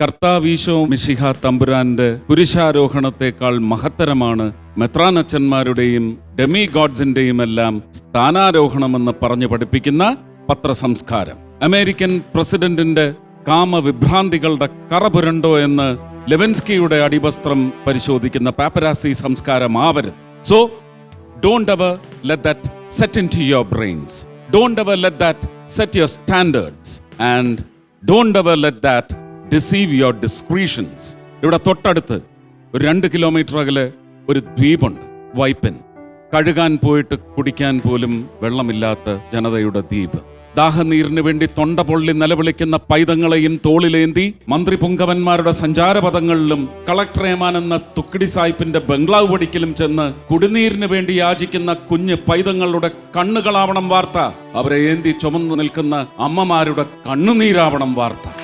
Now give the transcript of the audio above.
കർത്താവീശോ മിശിഹ തമ്പുരാന്റെ പുരുഷാരോഹണത്തെക്കാൾ മഹത്തരമാണ് മെത്രാനച്ചന്മാരുടെയും ഡെമി ഗോഡ്സിന്റെയും എല്ലാം സ്ഥാനാരോഹണമെന്ന് പറഞ്ഞു പഠിപ്പിക്കുന്ന പത്രസംസ്കാരം. അമേരിക്കൻ പ്രസിഡന്റിന്റെ കാമവിഭ്രാന്തികളുടെ കറപുരണ്ടോ എന്ന് ലെവൻസ്കിയുടെ അടിവസ്ത്രം പരിശോധിക്കുന്ന പാപ്പരാസി സംസ്കാരമാവരുത്. So don't ever let that set in to your brains don't ever let that set your standards and don't ever let that deceive your discretions ഇവിടെ തൊട്ടടുത്ത് ഒരു രണ്ട് കിലോമീറ്റർ അകലെ ഒരു ദ്വീപുണ്ട് വൈപ്പൻ. കഴുകാൻ പോയിട്ട് കുടിക്കാൻ പോലും വെള്ളമില്ലാത്ത ജനതയുടെ ദ്വീപ്. ദാഹനീരിന് വേണ്ടി തൊണ്ട പൊള്ളി നിലവിളിക്കുന്ന പൈതങ്ങളെയും തോളിലേന്തി മന്ത്രി പുങ്കവന്മാരുടെ സഞ്ചാരപഥങ്ങളിലും കളക്ടർ ഏമാൻ എന്ന തുക്കിടി സായിപ്പിന്റെ ബംഗ്ലാവ് പടിക്കലും ചെന്ന് കുടിനീരിന് വേണ്ടി യാചിക്കുന്ന കുഞ്ഞ് പൈതങ്ങളുടെ കണ്ണുകളാവണം വാർത്ത. അവരെ ഏന്തി ചുമന്നു നിൽക്കുന്ന അമ്മമാരുടെ കണ്ണുനീരാവണം വാർത്ത.